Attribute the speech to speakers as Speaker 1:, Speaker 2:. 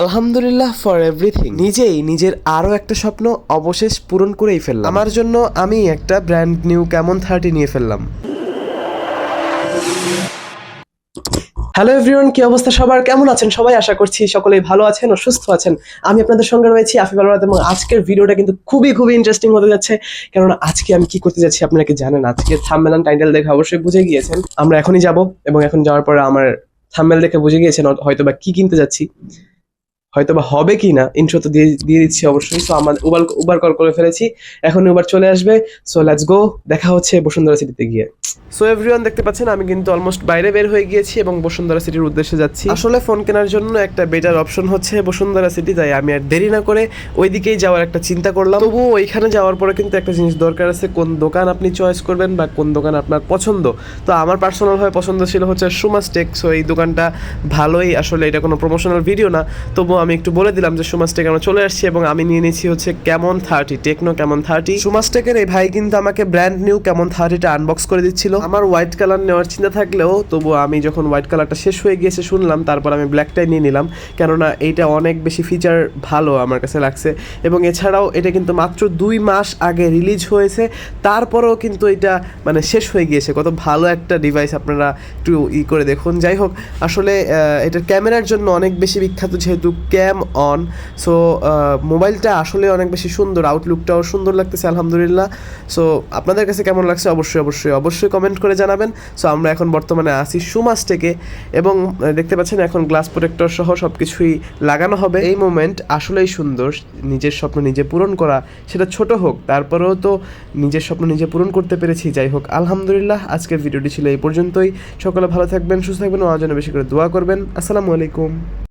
Speaker 1: আলহামদুলিল্লাহ for everything নিজেই নিজের আরও একটা স্বপ্ন অবশেষ পূরণ করেই ফেললাম। আমার জন্য আমি একটা ব্র্যান্ড নিউ কেমন থার্টি নিয়ে ফেললাম। হ্যালো এভরিওয়ান কি অবস্থা সবার? কেমন আছেন? সবাই আশা করছি সকলেই ভালো আছেন ও সুস্থ আছেন। আমি আপনাদের সঙ্গে রয়েছি আফিফ আলরাত এবং আজকের ভিডিওটা কিন্তু খুবই খুবই ইন্টারেস্টিং হতে যাচ্ছে। কেননা আজকে আমি কি করতে যাচ্ছি আপনারা কি জানেন? আজকে থাম্বেল টাইটেল দেখে অবশ্যই বুঝে গিয়েছেন। আমরা এখনই যাব এবং এখন যাওয়ার পরে আমার থাম্বেল দেখে বুঝে গিয়েছেন হয়তো বা কি কিনতে যাচ্ছি। হয়তো বা হবে কি না ইন্ট্রো তো দিয়ে দিয়ে দিচ্ছি অবশ্যই। সো আমার উবার উবার কল করে ফেলেছি। এখন উবার চলে আসবে। সো লেটস গো দেখা হচ্ছে বসুন্ধরা সিটিতে গিয়ে। সো এভরিওয়ান দেখতে পাচ্ছেন, আমি কিন্তু অলমোস্ট বাইরে বের হয়ে গিয়েছি এবং বসুন্ধরা সিটির উদ্দেশ্যে যাচ্ছি। আসলে ফোন কেনার জন্য একটা বেটার অপশন হচ্ছে বসুন্ধরা সিটি তাই আমি আর দেরি না করে ওইদিকেই যাওয়ার একটা চিন্তা করলাম। তবুও ওইখানে যাওয়ার পরে কিন্তু একটা জিনিস দরকার আছে, কোন দোকান আপনি চয়েস করবেন বা কোন দোকান আপনার পছন্দ। তো আমার পার্সোনালভাবে পছন্দ ছিল হচ্ছে সুমাস্টেক সো এই দোকানটা ভালোই, আসলে এটা কোনো প্রমোশনাল ভিডিও না। তবুও আমি একটু বলে দিলাম যে সুমাস্টেক আমরা চলে আসছি এবং আমি নিয়ে নিয়েছি হচ্ছে Camon thirty, Tecno Camon thirty. সুমাস্টেকের এই ভাই কিন্তু আমাকে ব্র্যান্ড নিউ কেমন থার্টিটা আনবক্স করে দিচ্ছিল। আমার হোয়াইট কালার নেওয়ার চিন্তা থাকলেও তবু আমি যখন হোয়াইট কালারটা শেষ হয়ে গিয়েছে শুনলাম, তারপর আমি ব্ল্যাকটাই নিয়ে নিলাম। কেননা এইটা অনেক বেশি ফিচার ভালো আমার কাছে লাগছে। এবং এছাড়াও এটা কিন্তু মাত্র দুই মাস আগে রিলিজ হয়েছে। তারপরেও কিন্তু এটা মানে শেষ হয়ে গিয়েছে। কত ভালো একটা ডিভাইস আপনারা একটু ই করে দেখুন। যাই হোক, আসলে এটার ক্যামেরার জন্য অনেক বেশি বিখ্যাত যেহেতু ক্যাম অন সো মোবাইলটা আসলে অনেক বেশি সুন্দর আউটলুকটাও সুন্দর লাগতেছে, আলহামদুলিল্লাহ। সো আপনাদের কাছে কেমন লাগছে? অবশ্যই অবশ্যই অবশ্যই কমেন্ট করে জানাবেন। সো আমরা এখন বর্তমানে আসি সুমাস থেকে এবং দেখতে পাচ্ছেন এখন গ্লাস প্রোটেক্টর সহ সব কিছুই লাগানো হবে। এই মোমেন্ট আসলেই সুন্দর। নিজের স্বপ্ন নিজে পূরণ করা, সেটা ছোট হোক, তারপরেও তো নিজের স্বপ্ন নিজে পূরণ করতে পেরেছি, যাই হোক। আলহামদুলিল্লাহ, আজকের ভিডিওটি ছিল এই পর্যন্তই। সকলে ভালো থাকবেন, সুস্থ থাকবেন, ও আমার বেশি করে দোয়া করবেন। আসসালামু আলাইকুম।